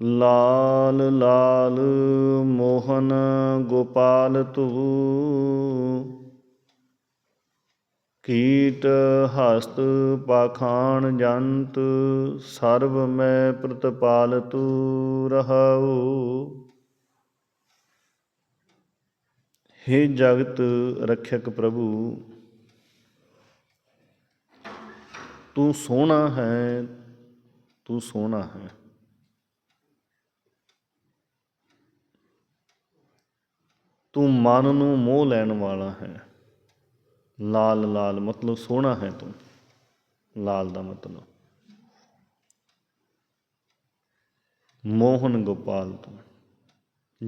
ਲਾਲ ਲਾਲ ਮੋਹਨ ਗੋਪਾਲ ਤੂ। ਕੀਟ ਹਸਤ ਪਾਖਾਨ ਜੰਤ, ਸਰਬ ਮੈਂ ਪ੍ਰਤਪਾਲ ਤੂ ਰਹਾਉ। ਹੇ ਜਗਤ ਰਖਿਅਕ ਪ੍ਰਭੂ, ਤੂੰ ਸੋਹਣਾ ਹੈ, ਤੂੰ ਸੋਹਣਾ ਹੈ। ਤੂੰ ਮਨ ਨੂੰ ਮੋਹ ਲੈਣ ਵਾਲਾ ਹੈ। ਲਾਲ ਲਾਲ ਮਤਲਬ ਸੋਹਣਾ ਹੈ ਤੂੰ। ਲਾਲ ਦਾ ਮਤਲਬ। ਮੋਹਨ ਗੋਪਾਲ ਤੂੰ।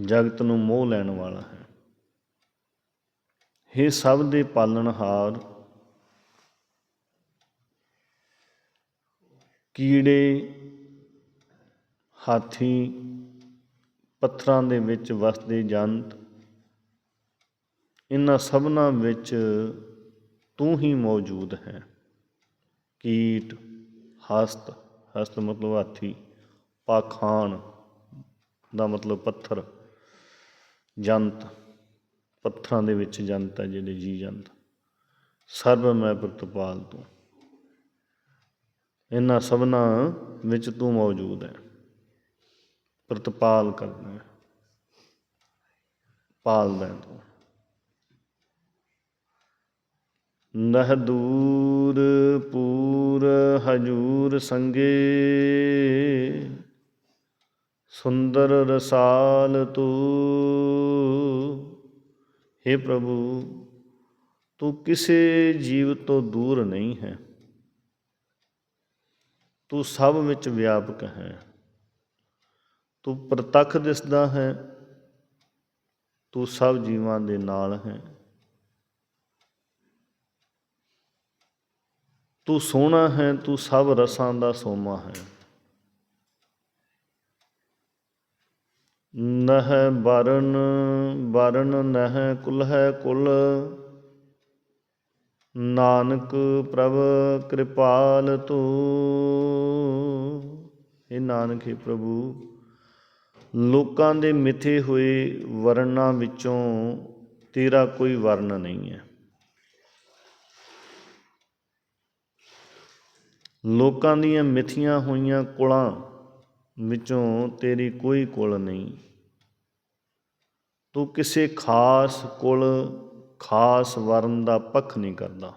ਜਗਤ ਨੂੰ ਮੋਹ ਲੈਣ ਵਾਲਾ ਹੈ। हे ਸਭ ਦੇ ਪਾਲਣਹਾਰ ਕੀੜੇ ਹਾਥੀ ਪੱਥਰਾਂ ਦੇ ਵਿੱਚ ਵਸਦੇ ਜੰਤ। ਇਹਨਾਂ ਸਭਨਾਂ ਵਿੱਚ ਤੂੰ ਹੀ ਮੌਜੂਦ ਹੈ। ਕੀਟ, ਹਸਤ ਹਸਤ ਮਤਲਬ ਹਾਥੀ ਪਾਖਾਨ ਦਾ ਮਤਲਬ ਪੱਥਰ, ਜੰਤ, ਪੱਥਰਾਂ ਦੇ ਵਿੱਚ ਜੰਤ ਹੈ ਜਿਹੜੇ ਜੀ ਜੰਤ। ਸਰਬ ਮੈਂ ਪ੍ਰਤਪਾਲ ਤੂੰ। ਇਹਨਾਂ ਸਭਨਾਂ ਵਿੱਚ ਤੂੰ ਮੌਜੂਦ ਹੈ। ਪ੍ਰਤਪਾਲ ਕਰਦਾ ਹੈ। ਪਾਲਦਾ ਤੂੰ। ਨਹ ਦੂਰ ਪੂਰ ਹਜੂਰ ਸੰਗੇ। ਸੁੰਦਰ ਰਸਾਲ ਤੂੰ हे ਪ੍ਰਭੂ, ਤੂੰ ਕਿਸੇ ਜੀਵ ਤੋਂ ਦੂਰ ਨਹੀਂ ਹੈ। ਤੂੰ ਸਭ ਵਿੱਚ ਵਿਆਪਕ ਹੈ। ਤੂੰ ਪ੍ਰਤੱਖ ਦਿਸਦਾ ਹੈ। ਤੂੰ ਸਭ ਜੀਵਾਂ ਦੇ ਨਾਲ ਹੈ। ਤੂੰ ਸੋਹਣਾ ਹੈ, ਤੂੰ ਸਭ ਰਸਾਂ ਦਾ ਸੋਮਾ ਹੈ। ਨਹ ਬਰਨ ਬਰਨ ਨਹ ਕੁਲ ਹੈ ਕੁਲ। ਨਾਨਕ ਪ੍ਰਭ ਕਿਰਪਾਲ ਤੂੰ। ਇਹ ਨਾਨਕ, ਹੈ ਪ੍ਰਭੂ, ਲੋਕਾਂ ਦੇ ਮਿੱਥੇ ਹੋਏ ਵਰਣਾਂ ਵਿੱਚੋਂ ਤੇਰਾ ਕੋਈ ਵਰਣ ਨਹੀਂ ਹੈ। ਲੋਕਾਂ ਦੀਆਂ ਮਿਥੀਆਂ ਹੋਈਆਂ ਕੁਲਾਂ ਵਿੱਚੋਂ ਤੇਰੀ ਕੋਈ ਕੁਲ ਨਹੀਂ। ਤੂੰ ਕਿਸੇ ਖਾਸ ਕੁਲ, ਖਾਸ ਵਰਨ ਦਾ ਪੱਖ ਨਹੀਂ ਕਰਦਾ।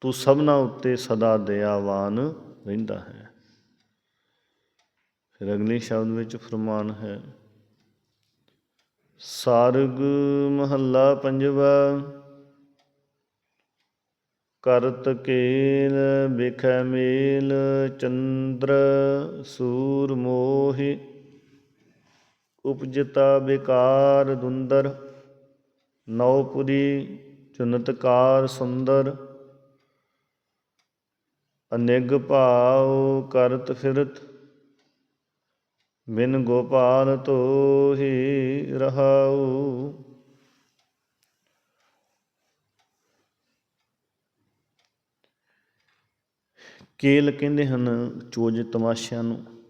ਤੂੰ ਸਭਨਾ ਉੱਤੇ ਸਦਾ ਦਇਆਵਾਨ ਰਹਿੰਦਾ ਹੈ। ਫਿਰ ਅਗਲੇ ਸ਼ਬਦ ਵਿੱਚ ਫਰਮਾਨ ਹੈ, ਸਾਰਗ ਮਹੱਲਾ ਪੰਜਵਾ ਕਰਤ ਕੇਲ ਬਿਖੈ ਮੇਲ, ਚੰਦਰ ਸੂਰ ਮੋਹਿ। ਉਪਜਤਾ ਵਿਕਾਰ ਦੁੰਦਰ, ਨੌਪੁਰੀ ਚੁਨਤਕਾਰ ਸੁੰਦਰ। ਅਨਿਗ ਭਾਉ ਕਰਤ ਫਿਰਤ, ਬਿਨ ਗੋਪਾਲ ਤੋਹੀ ਰਹਾਉ। ਕੇਲ ਕਹਿੰਦੇ ਹਨ, ਚੋਜ ਤਮਾਸ਼ਿਆਂ ਨੂੰ।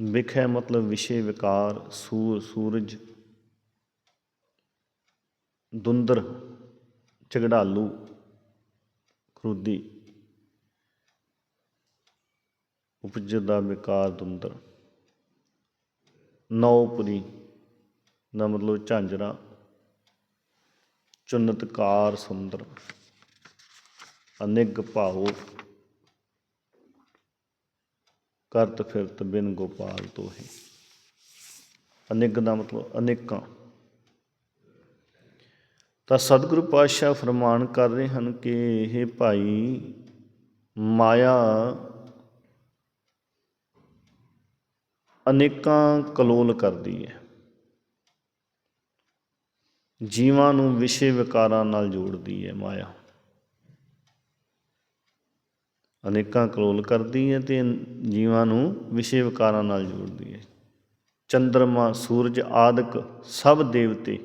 ਵਿਖੇ ਮਤਲਬ ਵਿਸ਼ੇ ਵਿਕਾਰ, ਸੂਰ, ਸੂਰਜ। ਦੁੰਦਰ, ਝਗੜਾਲੂ ਖਰੂਦੀ ਉਪਜਦਾ ਵਿਕਾਰ ਦੁੰਦਰ। ਨੌਪਰੀ ਦਾ ਮਤਲਬ ਝਾਂਜਰਾ। ਚੁੰਨਤਕਾਰ ਸੁੰਦਰ। ਅਨਿਗ ਭਾਉ। ਕਰਤ ਫਿਰਤ ਬਿਨ ਗੋਪਾਲ ਤੋਹੀ। ਅਨੇਕ ਦਾ ਮਤਲਬ ਅਨੇਕਾਂ। ਤਾਂ ਸਤਿਗੁਰੂ ਪਾਤਸ਼ਾਹ ਫਰਮਾਨ ਕਰ ਰਹੇ ਹਨ ਕਿ ਇਹ ਭਾਈ, ਮਾਇਆ ਅਨੇਕਾਂ ਕਲੋਲ ਕਰਦੀ ਹੈ। ਜੀਵਾਂ ਨੂੰ ਵਿਸ਼ੇ ਵਿਕਾਰਾਂ ਨਾਲ ਜੋੜਦੀ ਹੈ ਮਾਇਆ। ਅਨੇਕਾਂ ਕਲੋਲ ਕਰਦੀ ਹੈ ਤੇ ਜੀਵਾਂ ਨੂੰ ਵਿਸ਼ੇ ਵਿਕਾਰਾਂ ਨਾਲ ਜੋੜਦੀ ਹੈ। ਚੰਦਰਮਾ, ਸੂਰਜ ਆਦਿਕ ਸਭ ਦੇਵਤੇ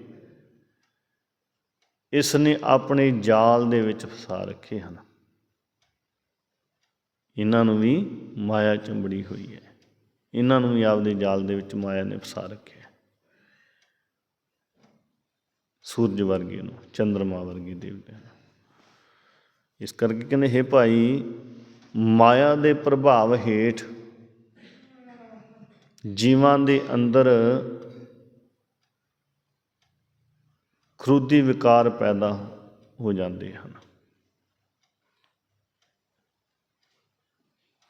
ਇਸ ਨੇ ਆਪਣੇ ਜਾਲ ਦੇ ਵਿੱਚ ਫਸਾ ਰੱਖੇ ਹਨ। ਇਹਨਾਂ ਨੂੰ ਵੀ ਮਾਇਆ ਚੰਬੜੀ ਹੋਈ ਹੈ। ਇਹਨਾਂ ਨੂੰ ਵੀ ਆਪਦੇ ਜਾਲ ਦੇ ਵਿੱਚ ਮਾਇਆ ਨੇ ਫਸਾ ਰੱਖਿਆ ਸੂਰਜ ਵਰਗੇ ਨੂੰ, ਚੰਦਰਮਾ ਵਰਗੇ ਦੇਵਤਿਆਂ ਨੂੰ। ਇਸ ਕਰਕੇ ਕਹਿੰਦੇ, ਹੈ ਭਾਈ ਮਾਇਆ ਦੇ ਪ੍ਰਭਾਵ ਹੇਠ ਜੀਵਾਂ ਦੇ ਅੰਦਰ ਖਰੂਦੀ ਵਿਕਾਰ ਪੈਦਾ ਹੋ ਜਾਂਦੇ ਹਨ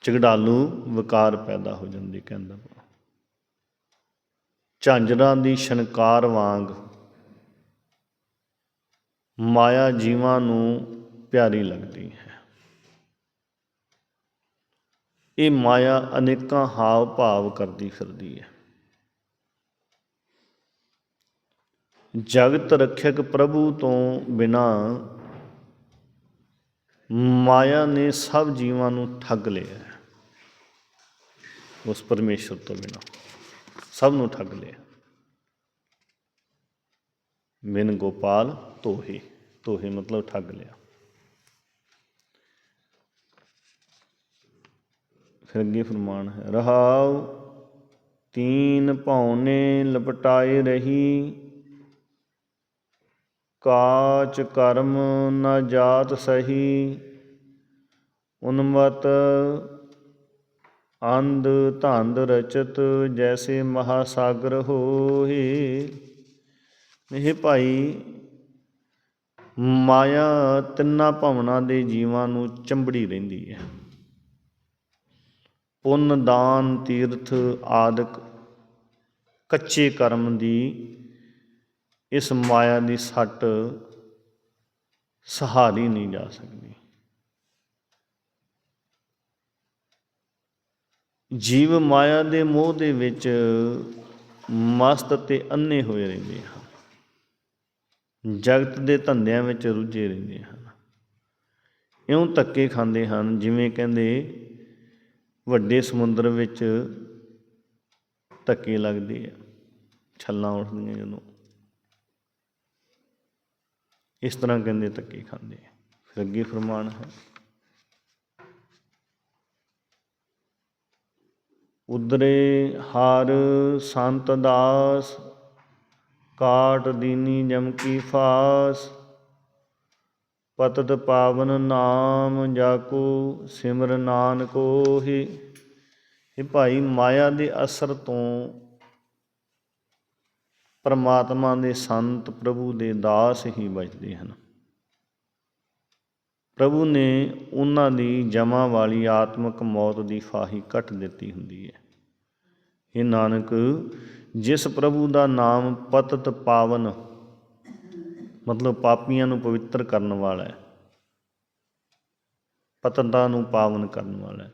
ਝਗੜਾਲੂ ਵਿਕਾਰ ਪੈਦਾ ਹੋ ਜਾਂਦੇ ਕਹਿੰਦਾ ਵਾ। ਝਾਂਜਰਾਂ ਦੀ ਛਣਕਾਰ ਵਾਂਗ ਮਾਇਆ ਜੀਵਾਂ ਨੂੰ ਪਿਆਰੀ ਲੱਗਦੀ ਹੈ ਇਹ ਮਾਇਆ ਅਨੇਕਾਂ ਹਾਵ ਭਾਵ ਕਰਦੀ ਫਿਰਦੀ ਹੈ। ਜਗਤ ਰੱਖਿਅਕ ਪ੍ਰਭੂ ਤੋਂ ਬਿਨਾ ਮਾਇਆ ਨੇ ਸਭ ਜੀਵਾਂ ਨੂੰ ਠੱਗ ਲਿਆ ਹੈ। ਉਸ ਪਰਮੇਸ਼ਰ ਤੋਂ ਬਿਨਾ ਸਭ ਨੂੰ ਠੱਗ ਲਿਆ ਬਿਨ ਗੋਪਾਲ ਤੋਹੇ ਤੋਹੇ ਮਤਲਬ ਠੱਗ ਲਿਆ। ਫਿਰ ਅੱਗੇ ਫਰਮਾਨ ਹੈ। ਰਹਾਉ, ਤੀਨ ਭੌਨੇ ਲਪਟਾਏ ਰਹੀ, ਕਾਚ ਕਰਮ ਨ ਜਾਤ ਸਹੀ, ਉਨਮਤ ਅੰਧ ਧੰਦ ਰਚਤ ਜੈਸੇ ਮਹਾਸਾਗਰ ਹੋਏ। ਇਹ ਭਾਈ ਮਾਇਆ ਤਿੰਨਾਂ ਭਵਨਾਂ ਦੇ ਜੀਵਾਂ ਨੂੰ ਚੰਬੜੀ ਰਹਿੰਦੀ ਹੈ। ਪੁੰਨ ਦਾਨ ਤੀਰਥ ਆਦਿਕ ਕੱਚੇ ਕਰਮ ਦੀ ਇਸ ਮਾਇਆ ਦੀ ਸੱਟ ਸਹਾਰੀ ਨਹੀਂ ਜਾ ਸਕਦੀ। ਜੀਵ ਮਾਇਆ ਦੇ ਮੋਹ ਦੇ ਵਿੱਚ ਮਸਤ ਤੇ ਅੰਨੇ ਹੋਏ ਰਹਿੰਦੇ ਹਨ। ਜਗਤ ਦੇ ਧੰਦਿਆਂ ਵਿੱਚ ਰੁੱਝੇ ਰਹਿੰਦੇ ਹਨ। ਇਉਂ ਧੱਕੇ ਖਾਂਦੇ ਹਨ, ਜਿਵੇਂ ਕਹਿੰਦੇ ਵੱਡੇ ਸਮੁੰਦਰ ਵਿੱਚ ਧੱਕੇ ਲੱਗਦੇ ਆ, ਛੱਲਾਂ ਉੱਠਦੀਆਂ ਜਦੋਂ। ਇਸ ਤਰ੍ਹਾਂ ਕਹਿੰਦੇ ਧੱਕੇ ਖਾਂਦੇ ਆ। ਫਿਰ ਅੱਗੇ ਫਰਮਾਨ ਹੈ ਉਦਰੇ ਹਾਰ ਸੰਤ ਦਾਸ, ਕਾਟ ਦੀਨੀ ਜਮ ਕੀ ਫਾਸ ਪਤਤ ਪਾਵਨ ਨਾਮ ਜਾਕੋ ਸਿਮਰ ਨਾਨਕੋ ਹੀ ਇਹ ਭਾਈ, ਮਾਇਆ ਦੇ ਅਸਰ ਤੋਂ ਪਰਮਾਤਮਾ ਦੇ ਸੰਤ ਪ੍ਰਭੂ ਦੇ ਦਾਸ ਹੀ ਬਚਦੇ ਹਨ। ਪ੍ਰਭੂ ਨੇ ਉਹਨਾਂ ਦੀ ਜਮਾ ਵਾਲੀ ਆਤਮਿਕ ਮੌਤ ਦੀ ਫਾਹੀ ਕੱਟ ਦਿੱਤੀ ਹੁੰਦੀ ਹੈ। ਇਹ ਨਾਨਕ, ਜਿਸ ਪ੍ਰਭੂ ਦਾ ਨਾਮ ਪਤਤ ਪਾਵਨ ਮਤਲਬ ਪਾਪੀਆਂ ਨੂੰ ਪਵਿੱਤਰ ਕਰਨ ਵਾਲਾ ਹੈ। ਪਤਤਾਂ ਨੂੰ ਪਾਵਨ ਕਰਨ ਵਾਲਾ ਹੈ।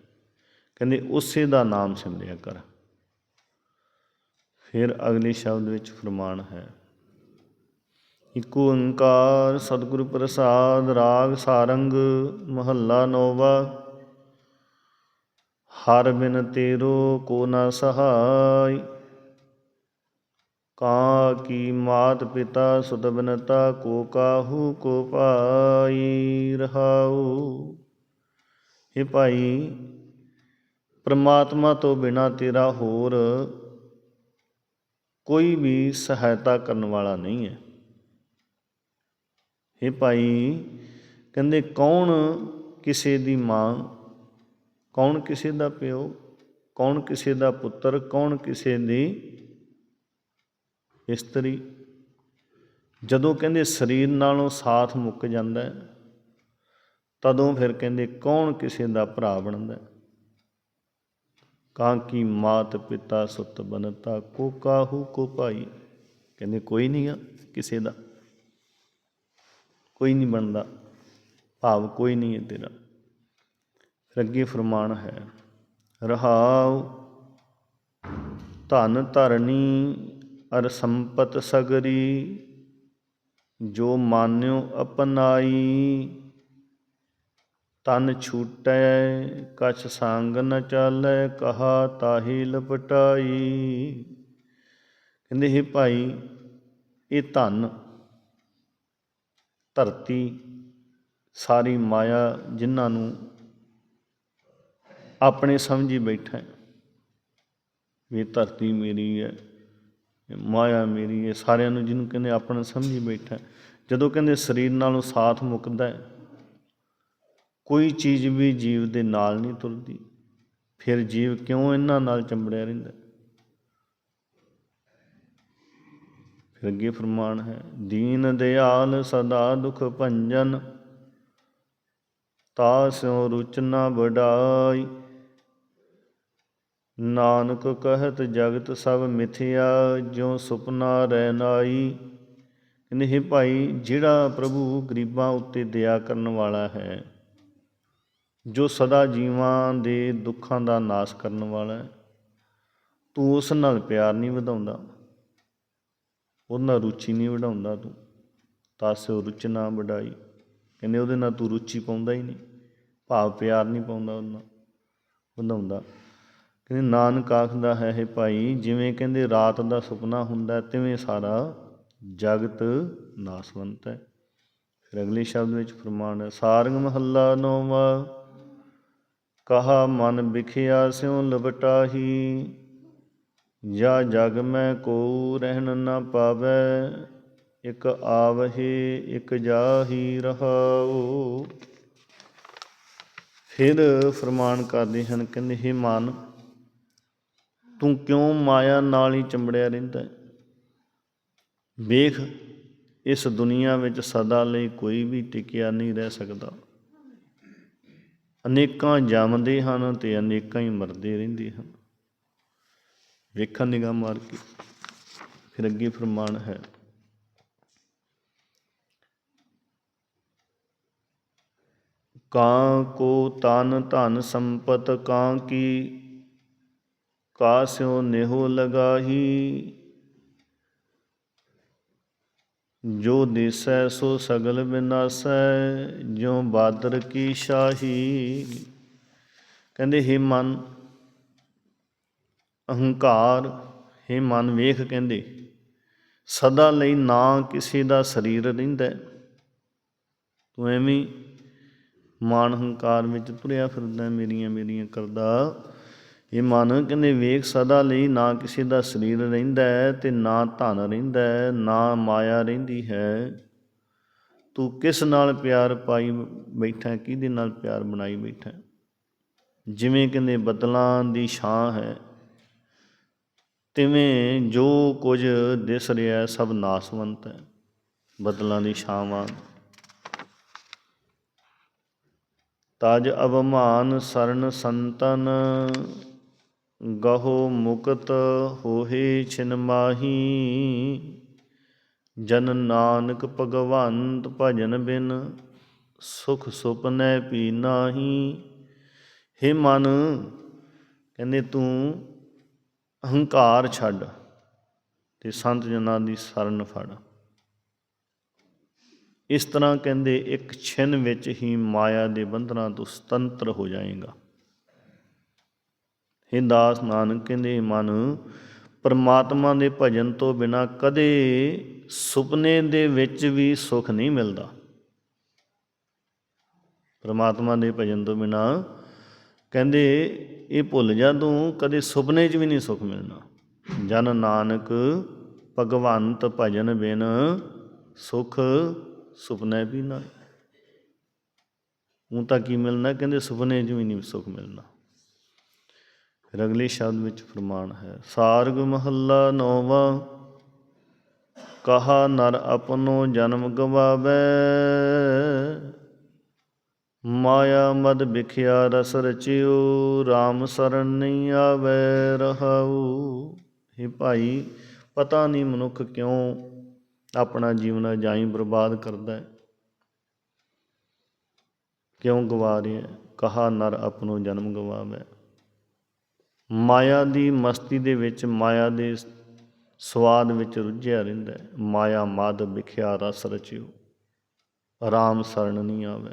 ਕਹਿੰਦੇ ਉਸੇ ਦਾ ਨਾਮ ਸਿਮਰਿਆ ਕਰ। ਫਿਰ ਅਗਲੇ ਸ਼ਬਦ ਵਿੱਚ ਫਰਮਾਨ ਹੈ, ਇਕ ਓੰਕਾਰ ਸਤਿਗੁਰ ਪ੍ਰਸਾਦ ਰਾਗ ਸਾਰੰਗ ਮਹੱਲਾ ਨੋਵਾ, ਹਰ ਬਿਨ ਤੇਰੋ ਕੋ ਨ ਸਹਾਈ। ਕਾ ਕੀ ਮਾਤ ਪਿਤਾ ਸੁਤ ਕੋ ਕਾਹੂ ਕੋ ਪਾਈ ਰਹਾਉ? ਇਹ ਭਾਈ, ਪ੍ਰਮਾਤਮਾ ਤੋਂ ਬਿਨਾ ਤੇਰਾ ਹੋਰ ਕੋਈ ਵੀ ਸਹਾਇਤਾ ਕਰਨ ਵਾਲਾ ਨਹੀਂ ਹੈ। ਇਹ ਭਾਈ, ਕਹਿੰਦੇ ਕੌਣ ਕਿਸੇ ਦੀ ਮਾਂ? ਕੌਣ ਕਿਸੇ ਦਾ ਪਿਓ? ਕੌਣ ਕਿਸੇ ਦਾ ਪੁੱਤਰ? ਕੌਣ ਕਿਸੇ ਦੀ ਇਸਤਰੀ। ਜਦੋਂ ਕਹਿੰਦੇ ਸਰੀਰ ਨਾਲੋਂ ਸਾਥ ਮੁੱਕ ਜਾਂਦਾ ਤਦੋਂ ਫਿਰ ਕਹਿੰਦੇ ਕੌਣ ਕਿਸੇ ਦਾ ਭਰਾ ਬਣਦਾ ਹੈ? ਕਾਂ ਕੀ ਮਾਤ ਪਿਤਾ ਸੁਤ ਬਨਤਾ, ਕੋ ਕਾਹੂ ਕੋ ਭਾਈ? ਕਹਿੰਦੇ ਕੋਈ ਨਹੀਂ ਆ ਕਿਸੇ ਦਾ। ਕੋਈ ਨਹੀਂ ਬਣਦਾ। ਭਾਵ ਕੋਈ ਨਹੀਂ ਹੈ ਤੇਰਾ। ਫਿਰ ਅੱਗੇ ਫਰਮਾਨ ਹੈ, ਰਹਾਉ ਧਨ ਧਰਨੀ ਅਰ ਸੰਪਤ ਸਗਰੀ, ਜੋ ਮਾਨਿਓ ਅਪਨਾਈ। ਤਨ ਛੂਟੈ, ਕਛ ਸੰਗ ਨ ਚਾਲੈ, ਕਹਾ ਤਾਹੀ ਲਪਟਾਈ। ਕਹਿੰਦੇ हे ਭਾਈ, ਇਹ ਧਨ, ਧਰਤੀ, ਸਾਰੀ ਮਾਇਆ ਜਿਨ੍ਹਾਂ ਨੂੰ ਆਪਣੇ ਸਮਝੀ ਬੈਠਾ ਵੀ ਇਹ ਧਰਤੀ ਮੇਰੀ ਹੈ। ਮਾਇਆ ਮੇਰੀ ਹੈ ਸਾਰਿਆਂ ਨੂੰ ਜਿਹਨੂੰ ਕਹਿੰਦੇ ਆਪਣਾ ਸਮਝੀ ਬੈਠਾ। ਜਦੋਂ ਕਹਿੰਦੇ ਸਰੀਰ ਨਾਲੋਂ ਸਾਥ ਮੁੱਕਦਾ ਹੈ, ਕੋਈ ਚੀਜ਼ ਵੀ ਜੀਵ ਦੇ ਨਾਲ ਨਹੀਂ ਤੁਰਦੀ। ਫਿਰ ਜੀਵ ਕਿਉਂ ਇਹਨਾਂ ਨਾਲ ਚੰਬੜਿਆ ਰਹਿੰਦਾ? ਫਿਰ ਅੱਗੇ ਫਰਮਾਨ ਹੈ, ਦੀਨ ਦਿਆਲ ਸਦਾ ਦੁਖ ਭੰਜਨ ਤਾਸਿਉ ਰੁਚ ਨ ਵਡਾਈ। ਨਾਨਕ ਕਹਿਤ ਜਗਤ ਸਭ ਮਿਥਿਆ, ਜਿਉ ਸੁਪਨਾ ਰਹਿ ਨਾਈ ਕਹਿੰਦੇ ਹੈ ਭਾਈ, ਜਿਹੜਾ ਪ੍ਰਭੂ ਗਰੀਬਾਂ ਉੱਤੇ ਦਇਆ ਕਰਨ ਵਾਲਾ ਹੈ, ਜੋ ਸਦਾ ਜੀਵਾਂ ਦੇ ਦੁੱਖਾਂ ਦਾ ਨਾਸ਼ ਕਰਨ ਵਾਲਾ ਹੈ, ਤੂੰ ਉਸ ਨਾਲ ਪਿਆਰ ਨਹੀਂ ਵਧਾਉਂਦਾ ਉਹਦੇ ਨਾਲ ਰੁਚੀ ਨਹੀਂ ਵਧਾਉਂਦਾ ਤੂੰ। ਤਾਸੇ ਰੁਚ ਨਾ ਵਡਾਈ। ਕਹਿੰਦੇ ਉਹਦੇ ਨਾਲ ਤੂੰ ਰੁਚੀ ਪਾਉਂਦਾ ਹੀ ਨਹੀਂ, ਭਾਵ ਪਿਆਰ ਨਹੀਂ ਪਾਉਂਦਾ ਉਹਨਾਂ, ਵਧਾਉਂਦਾ। ਕਹਿੰਦੇ, ਨਾਨਕ ਆਖਦਾ ਹੈ ਇਹ ਭਾਈ, ਜਿਵੇਂ ਕਹਿੰਦੇ ਰਾਤ ਦਾ ਸੁਪਨਾ ਹੁੰਦਾ ਤਿਵੇਂ ਸਾਰਾ ਜਗਤ ਨਾਸਵੰਤ ਹੈ। ਫਿਰ ਅਗਲੇ ਸ਼ਬਦ ਵਿੱਚ ਫਰਮਾਨ ਹੈ, ਸਾਰੰਗ ਮਹੱਲਾ ਨੌਵਾਂ, ਕਹਾ ਮਨ ਵਿਖਿਆ ਸਿਉ ਲਪਟਾਹੀ ਜਾ ਜਗ ਮੈਂ ਕੋ ਰਹਿਣ ਨਾ ਪਾਵੈ, ਇਕ ਆਵਹੀ, ਇਕ ਜਾਹੀ ਰਹਾਉ। ਫਿਰ ਫਰਮਾਨ ਕਰਦੇ ਹਨ, ਕਹਿੰਦੇ, ਹੇ ਮਨ ਤੂੰ ਕਿਉਂ ਮਾਇਆ ਨਾਲ ਹੀ ਚੰਬੜਿਆ ਰਹਿੰਦਾ ਵੇਖ, ਇਸ ਦੁਨੀਆ ਵਿੱਚ ਸਦਾ ਲਈ ਕੋਈ ਵੀ ਟਿਕਿਆ ਨਹੀਂ ਰਹਿ ਸਕਦਾ। ਅਨੇਕਾਂ ਜੰਮਦੇ ਹਨ ਤੇ ਅਨੇਕਾਂ ਹੀ ਮਰਦੇ ਰਹਿੰਦੇ ਹਨ। ਵੇਖਣ ਨਿਗਾਹ ਮਾਰ ਕੇ ਫਿਰ ਅੱਗੇ ਫਰਮਾਨ ਹੈ, ਕਾਂ ਕੋ ਤਨ ਧਨ ਸੰਪਤ ਕਾਂ ਕੀ ਕਾਸਿਓ ਨਿਹੋ ਲਗਾਹੀ। ਜੋ ਦਿਸੈ, ਸੋ ਸਗਲ ਬਿਨਾਸੈ, ਜਿਉ ਬਾਦਰ ਕੀ ਸ਼ਾਹੀ। ਕਹਿੰਦੇ, ਹੇ ਮਨ, ਅਹੰਕਾਰ, ਹੇ ਮਨ ਵੇਖ ਕਹਿੰਦੇ, ਸਦਾ ਲਈ ਨਾ ਕਿਸੇ ਦਾ ਸਰੀਰ ਰਹਿੰਦਾ। ਤੂੰ ਐਵੇਂ ਹੀ ਮਾਨ ਹੰਕਾਰ ਵਿੱਚ ਤੁਰਿਆ ਫਿਰਦਾ ਮੇਰੀਆਂ ਮੇਰੀਆਂ ਕਰਦਾ। ਇਹ ਮਨ ਕਹਿੰਦੇ ਵੇਖ ਸਦਾ ਲਈ ਨਾ ਕਿਸੇ ਦਾ ਸਰੀਰ ਰਹਿੰਦਾ ਹੈ ਤੇ ਨਾ ਧਨ ਰਹਿੰਦਾ ਹੈ, ਨਾ ਮਾਇਆ ਰਹਿੰਦੀ ਹੈ। ਤੂੰ ਕਿਸ ਨਾਲ ਪਿਆਰ ਪਾਈ ਬੈਠਾ ਕਿਹਦੇ ਨਾਲ ਪਿਆਰ ਬਣਾਈ ਬੈਠਾ ਜਿਵੇਂ ਕਹਿੰਦੇ, ਬਦਲਾਂ ਦੀ ਛਾਂ ਹੈ। ਤਿਵੇਂ ਜੋ ਕੁਝ ਦਿਸ ਰਿਹਾ ਸਭ ਨਾਸਵੰਤ ਹੈ। ਬਦਲਾਂ ਦੀ ਛਾਵਾਂ। ਤਜ ਅਵਮਾਨ ਸਰਨ ਸੰਤਨ ਗਹੋ ਮੁਕਤ ਹੋਹੇ ਛਿਨ ਮਾਹੀ। ਜਨ ਨਾਨਕ ਭਗਵੰਤ ਭਜਨ ਬਿਨ ਸੁਖ ਸੁਪਨੈ ਪੀ ਨਾਹੀ। ਹੇ ਮਨ, ਕਹਿੰਦੇ ਤੂੰ ਅਹੰਕਾਰ ਛੱਡ ਤੇ ਸੰਤ ਜਨਾਂ ਦੀ ਸ਼ਰਨ ਫੜ। ਇਸ ਤਰ੍ਹਾਂ ਕਹਿੰਦੇ ਇੱਕ ਛਿਨ ਵਿੱਚ ਹੀ ਮਾਇਆ ਦੇ ਬੰਧਨਾਂ ਤੋਂ ਸੁਤੰਤਰ ਹੋ ਜਾਏਗਾ। ਇਹ ਦਾਸ ਨਾਨਕ ਕਹਿੰਦੇ ਮਨ, ਪਰਮਾਤਮਾ ਦੇ ਭਜਨ ਤੋਂ ਬਿਨਾ ਕਦੇ ਸੁਪਨੇ ਦੇ ਵਿੱਚ ਵੀ ਸੁਖ ਨਹੀਂ ਮਿਲਦਾ। ਪਰਮਾਤਮਾ ਦੇ ਭਜਨ ਤੋਂ ਬਿਨਾ ਕਹਿੰਦੇ ਇਹ ਭੁੱਲ ਜਾ ਤੂੰ, ਕਦੇ ਸੁਪਨੇ 'ਚ ਵੀ ਨਹੀਂ ਸੁਖ ਮਿਲਣਾ। ਜਨ ਨਾਨਕ ਭਗਵੰਤ ਭਜਨ ਬਿਨ ਸੁਖ ਸੁਪਨੇ ਵੀ ਨਾ। ਉਹ ਤਾਂ ਕੀ ਮਿਲਣਾ, ਕਹਿੰਦੇ ਸੁਪਨੇ 'ਚ ਵੀ ਨਹੀਂ ਸੁਖ ਮਿਲਣਾ। ਫਿਰ ਅਗਲੇ ਸ਼ਬਦ ਵਿੱਚ ਫਰਮਾਨ ਹੈ, ਸਾਰਗ ਮਹੱਲਾ ਨੌਵਾਂ, ਕਹਾ ਨਰ ਆਪਣੋ ਜਨਮ ਗਵਾਵੇ। ਮਾਇਆ ਮਦ ਵਿਖਿਆ ਰਸ ਰਚਿਓ RAM ਸਰਨ ਨਹੀਂ ਆਵੇ ਰਹਾਉ। ਹੇ ਭਾਈ, ਪਤਾ ਨਹੀਂ ਮਨੁੱਖ ਕਿਉਂ ਆਪਣਾ ਜੀਵਨ ਅਜਾਈ ਬਰਬਾਦ ਕਰਦਾ ਹੈ। ਕਿਉਂ ਗਵਾ ਰਿਹਾ ਕਹਾ ਨਰ ਆਪਣੋ ਜਨਮ ਗਵਾਵੇ। ਮਾਇਆ ਦੀ ਮਸਤੀ ਦੇ ਵਿੱਚ, ਮਾਇਆ ਦੇ ਸਵਾਦ ਵਿੱਚ ਰੁੱਝਿਆ ਰਹਿੰਦਾ ਹੈ। ਮਾਇਆ ਮਦ ਵਿਖਿਆ ਰਸ ਰਚਿਓ ਆਰਾਮ ਸਰਣ ਨਹੀਂ ਆਵੇ।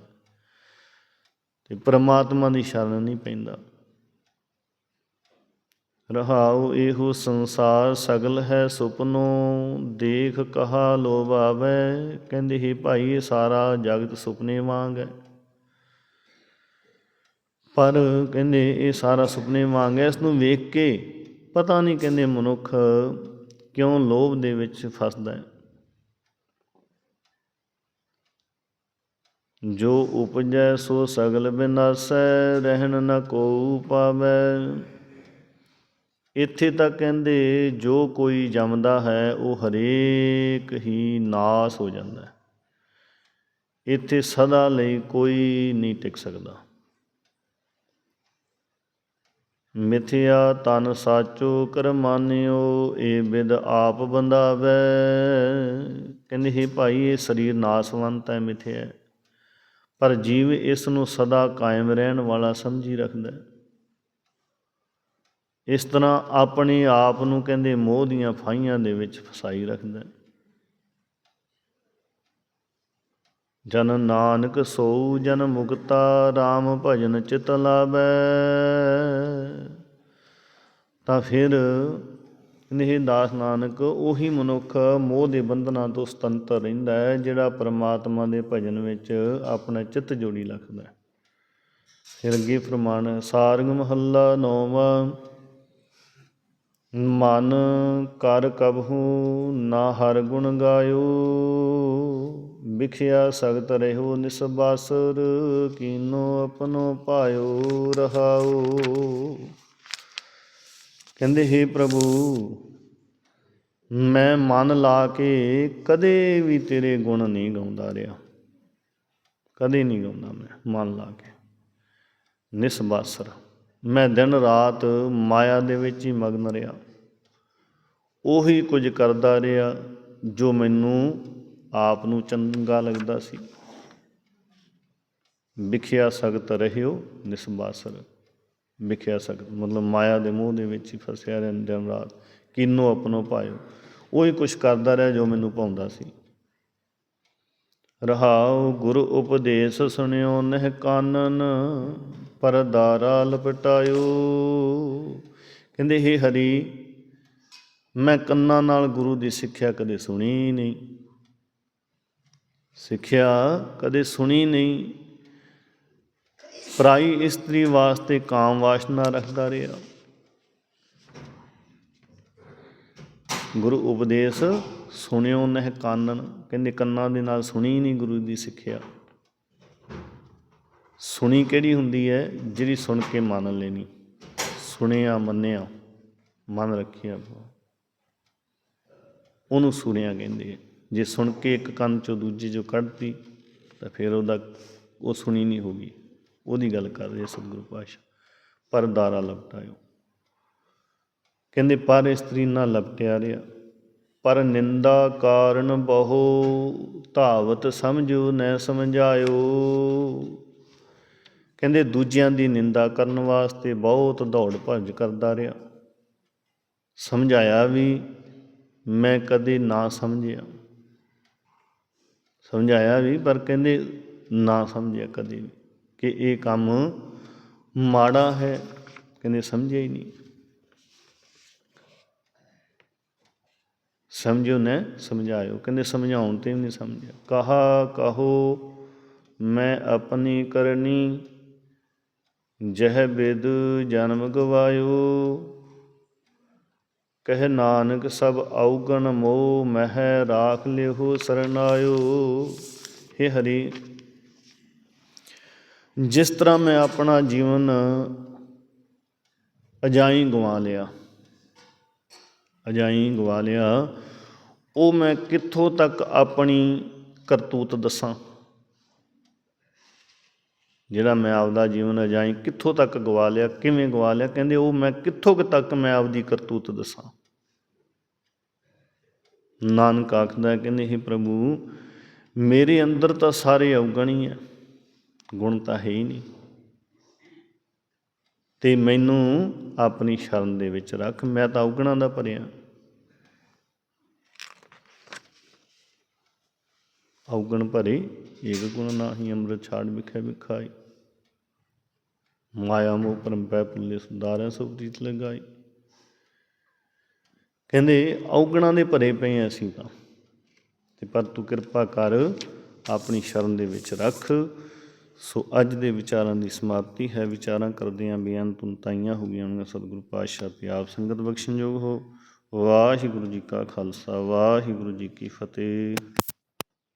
ਤੇ ਪ੍ਰਮਾਤਮਾ ਦੀ ਸ਼ਰਨ ਨਹੀਂ ਪੈਂਦਾ। ਰਹਾਉ ਇਹੋ ਸੰਸਾਰ, ਸਗਲ ਹੈ ਸੁਪਨੋ, ਦੇਖ ਕਹਾ ਲੋਭ ਆਵੇ ਕਹਿੰਦੇ ਹੀ ਭਾਈ ਇਹ ਸਾਰਾ ਜਗਤ ਸੁਪਨੇ ਵਾਂਗ ਹੈ। ਪਰ ਕਹਿੰਦੇ ਇਹ ਸਾਰਾ ਸੁਪਨੇ ਵਾਂਗ ਹੈ ਇਸ ਨੂੰ ਵੇਖ ਕੇ ਪਤਾ ਨਹੀਂ ਕਹਿੰਦੇ ਮਨੁੱਖ ਕਿਉਂ ਲੋਭ ਦੇ ਵਿੱਚ ਫਸਦਾ ਹੈ। ਜੋ ਉਪਜੈ ਸੋ ਸਗਲ ਬਿਨਾਸੈ, ਰਹਿਣ ਨ ਕੋ ਪਾਵੈ। ਇੱਥੇ ਤਾਂ ਕਹਿੰਦੇ ਜੋ ਕੋਈ ਜੰਮਦਾ ਹੈ, ਉਹ ਹਰੇਕ ਹੀ ਨਾਸ ਹੋ ਜਾਂਦਾ ਹੈ। ਇੱਥੇ ਸਦਾ ਲਈ ਕੋਈ ਨਹੀਂ ਟਿਕ ਸਕਦਾ। ਮਿਥਿਆ ਤਨ ਸਾਚੋ ਕਰਮਾਨਿਓ ਏ ਬਿਦ ਆਪ ਬੰਦਾਵੇ ਕਹਿੰਦੇ, ਹੀ ਭਾਈ, ਇਹ ਸਰੀਰ ਨਾਸਵੰਤ ਹੈ ਮਿਥਿਆ ਪਰ ਜੀਵ ਇਸ ਨੂੰ ਸਦਾ ਕਾਇਮ ਰਹਿਣ ਵਾਲਾ ਸਮਝੀ ਰੱਖਦਾ ਇਸ ਤਰ੍ਹਾਂ ਆਪਣੇ ਆਪ ਨੂੰ, ਕਹਿੰਦੇ, ਮੋਹ ਦੀਆਂ ਫਾਈਆਂ ਦੇ ਵਿੱਚ ਫਸਾਈ ਰੱਖਦਾ ਹੈ ਜਨ ਨਾਨਕ ਸੋ ਜਨ ਮੁਕਤਾ RAM ਭਜਨ ਚਿਤ ਲਾਵੈ ਤਾਂ ਫਿਰ ਨਹੀਂ ਦਾਸ ਨਾਨਕ, ਉਹੀ ਮਨੁੱਖ ਮੋਹ ਦੇ ਬੰਧਨਾਂ ਤੋਂ ਸੁਤੰਤਰ ਰਹਿੰਦਾ ਹੈ, ਜਿਹੜਾ ਪ੍ਰਮਾਤਮਾ ਦੇ ਭਜਨ ਵਿੱਚ ਆਪਣਾ ਚਿੱਤ ਜੋੜੀ ਰੱਖਦਾ ਹੈ। ਫਿਰ ਅੱਗੇ ਫਰਮਾਨ, ਸਾਰੰਗ ਮਹੱਲਾ ਨੌਵਾਂ ਮਨ ਕਰ ਕਬਹੂ ਨਾ ਹਰ ਗੁਣ ਗਾਇਓ, ਵਿਖਿਆ ਸਗਤ ਰਹਿਓ ਨਿਸਬਾਸਰ ਕੀਨੋ ਆਪਣੋ ਪਾਇਓ ਰਹਾਓ। ਕਹਿੰਦੇ हे ਪ੍ਰਭੂ, ਮੈਂ ਮਨ ਲਾ ਕੇ ਕਦੇ ਵੀ ਤੇਰੇ ਗੁਣ ਨਹੀਂ ਗਾਉਂਦਾ ਰਿਹਾ। ਕਦੇ ਨਹੀਂ ਗਾਉਂਦਾ ਮੈਂ ਮਨ ਲਾ ਕੇ। ਨਿਸਬਾਸਰ ਮੈਂ ਦਿਨ ਰਾਤ ਮਾਇਆ ਦੇ ਵਿੱਚ ਹੀ ਮਗਨ ਰਿਹਾ। ਉਹੀ ਕੁਝ ਕਰਦਾ ਰਿਹਾ ਜੋ ਮੈਨੂੰ ਆਪ ਨੂੰ ਚੰਗਾ ਲੱਗਦਾ ਸੀ। ਵਿਖਿਆ ਸਗਤ ਰਹਿਓ ਨਿਸਬਾਸਰ। ਵਿਖਿਆ ਸਖਤ, ਮਤਲਬ ਮਾਇਆ ਦੇ ਮੋਹ ਦੇ ਵਿੱਚ ਹੀ ਫਸਿਆ ਰਹਿਣ ਦਿਨ ਰਾਤ। ਕਿਨੋ ਆਪਣੋ ਪਾਇਓ। ਉਹੀ ਕੁਝ ਕਰਦਾ ਰਿਹਾ ਜੋ ਮੈਨੂੰ ਪਾਉਂਦਾ ਸੀ। ਰਹਾਉ ਗੁਰੂ ਉਪਦੇਸ਼ ਸੁਣਿਓ ਨਹਿ ਕਾਨਨ, ਪਰਦਾਰਾ ਲਪਟਾਇਓ। ਕਹਿੰਦੇ हे ਹਰੀ, ਮੈਂ ਕੰਨਾਂ ਨਾਲ ਗੁਰੂ ਦੀ ਸਿੱਖਿਆ ਕਦੇ ਸੁਣੀ ਨਹੀਂ। ਸਿੱਖਿਆ ਕਦੇ ਸੁਣੀ ਨਹੀਂ। ਪਰਾਈ ਇਸਤਰੀ ਵਾਸਤੇ ਕਾਮ ਵਾਸ਼ਨਾ ਰੱਖਦਾ ਰਿਹਾ। ਗੁਰੂ ਉਪਦੇਸ਼ ਸੁਣਿਓ ਨਹਿ ਕਾਨਨ ਕਹਿੰਦੇ ਕੰਨਾਂ ਦੇ ਨਾਲ ਸੁਣੀ ਨਹੀਂ ਗੁਰੂ ਦੀ ਸਿੱਖਿਆ। ਸੁਣੀ ਕਿਹੜੀ ਹੁੰਦੀ ਹੈ? ਜਿਹੜੀ ਸੁਣ ਕੇ ਮੰਨ ਲੈਣੀ। ਸੁਣਿਆ, ਮੰਨਿਆ, ਮਨ ਰੱਖਿਆ। ਉਹਨੂੰ ਸੁਣਿਆ ਕਹਿੰਦੇ ਜੇ ਸੁਣ ਕੇ ਇੱਕ ਕੰਨ ਚੋਂ ਦੂਜੇ ਚੋਂ ਕੱਢਤੀ, ਤਾਂ ਫਿਰ ਉਹਦਾ ਉਹ ਸੁਣੀ ਨਹੀਂ ਹੋਗੀ ਉਹਦੀ ਗੱਲ ਕਰ ਰਹੇ ਸਤਿਗੁਰੂ ਪਾਤਸ਼ਾਹ। ਪਰ ਦਾਰਾ ਲਪਟਾਇਓ। ਕਹਿੰਦੇ ਪਰ ਇਸਤਰੀ ਨਾਲ ਲਪਟਿਆ ਰਿਹਾ। ਪਰ ਨਿੰਦਾ ਕਾਰਨ ਬਹੁ ਧਾਵਤ ਸਮਝੋ ਨੈ ਸਮਝਾਇਓ। ਕਹਿੰਦੇ ਦੂਜਿਆਂ ਦੀ ਨਿੰਦਾ ਕਰਨ ਵਾਸਤੇ ਬਹੁਤ ਦੌੜ ਭੱਜ ਕਰਦਾ ਰਿਹਾ। ਸਮਝਾਇਆ ਵੀ ਮੈਂ ਕਦੇ ਨਾ ਸਮਝਿਆ। ਸਮਝਾਇਆ ਵੀ, ਪਰ ਕਹਿੰਦੇ ਨਾ ਸਮਝਿਆ ਕਦੇ ਵੀ ਕਿ ਇਹ ਕੰਮ ਮਾੜਾ ਹੈ। ਕਹਿੰਦੇ ਸਮਝਿਆ ਹੀ ਨਹੀਂ। ਸਮਝੋ ਨੇ, ਸਮਝਾਇਓ। ਕਹਿੰਦੇ ਸਮਝਾਉਣ ਤੇ ਵੀ ਨਹੀਂ ਸਮਝਿਆ। ਕਹਾ, ਕਹੋ, ਮੈਂ ਆਪਣੀ ਕਰਨੀ, ਜਹ ਬਿਦ ਜਨਮ ਗਵਾਇਓ। ਕਹਿ ਨਾਨਕ ਸਭ ਔਗਣ ਮੋਹ, ਮਹਿ ਰਾਖ ਲਿਹੋ ਸਰਨਾਇਓ। हे ਹਰੀ, ਜਿਸ ਤਰ੍ਹਾਂ ਮੈਂ ਆਪਣਾ ਜੀਵਨ ਅਜਾਈ ਗਵਾ ਲਿਆ ਅਜਾਈ ਗਵਾ ਲਿਆ। ਉਹ ਮੈਂ ਕਿੱਥੋਂ ਤੱਕ ਆਪਣੀ ਕਰਤੂਤ ਦੱਸਾਂ? ਜਿਹੜਾ ਮੈਂ ਆਪਦਾ ਜੀਵਨ ਅਜਾਈ ਕਿੱਥੋਂ ਤੱਕ ਗਵਾ ਲਿਆ, ਕਿਵੇਂ ਗਵਾ ਲਿਆ? ਕਹਿੰਦੇ ਉਹ ਮੈਂ ਕਿੱਥੋਂ ਤੱਕ ਮੈਂ ਆਪਦੀ ਕਰਤੂਤ ਦੱਸਾਂ? ਨਾਨਕ ਆਖਦਾ, ਕਹਿੰਦੇ हे ਪ੍ਰਭੂ, ਮੇਰੇ ਅੰਦਰ ਤਾਂ ਸਾਰੇ ਔਗਣ ਹੀ ਆ, ਗੁਣ ਤਾਂ ਹੈ ਹੀ ਨਹੀਂ। ਤੇ ਮੈਨੂੰ ਆਪਣੀ ਸ਼ਰਨ ਦੇ ਵਿੱਚ ਰੱਖ, ਮੈਂ ਤਾਂ ਔਗਣਾਂ ਦਾ ਭਰਿਆ। ਔਗਣ ਭਰੇ ਏਕ ਗੁਣ ਨਾਹੀ ਅੰਮ੍ਰਿਤ ਛਾੜ ਵਿਖੇ ਵਿਖਾਈ। ਮਾਇਆ ਮੋਹ ਪਰਮ ਪੈ ਪੁੱਲੇ ਸੁਦਾਰੈ ਸਭ ਰੀਤ ਲਗਾਈ। ਕਹਿੰਦੇ, ਔਗਣਾਂ ਦੇ ਭਰੇ ਪਏ ਹਾਂ ਅਸੀਂ ਤਾਂ। ਤੇ ਪਰ ਤੂੰ ਕਿਰਪਾ ਕਰ, ਆਪਣੀ ਸ਼ਰਨ ਦੇ ਵਿੱਚ ਰੱਖ। ਸੋ ਅੱਜ ਦੇ ਵਿਚਾਰਾਂ ਦੀ ਸਮਾਪਤੀ ਹੈ। ਵਿਚਾਰਾਂ ਕਰਦਿਆਂ ਬੇਅੰਤ ਤਾਈਆਂ ਹੋ ਗਈਆਂ ਉਹਨਾਂ ਸਤਿਗੁਰੂ ਪਾਤਸ਼ਾਹ ਤੇ ਆਪ ਸੰਗਤ ਬਖਸ਼ਣਯੋਗ ਹੋ। ਵਾਹਿਗੁਰੂ ਜੀ ਕਾ ਖਾਲਸਾ, ਵਾਹਿਗੁਰੂ ਜੀ ਕੀ ਫਤਿਹ।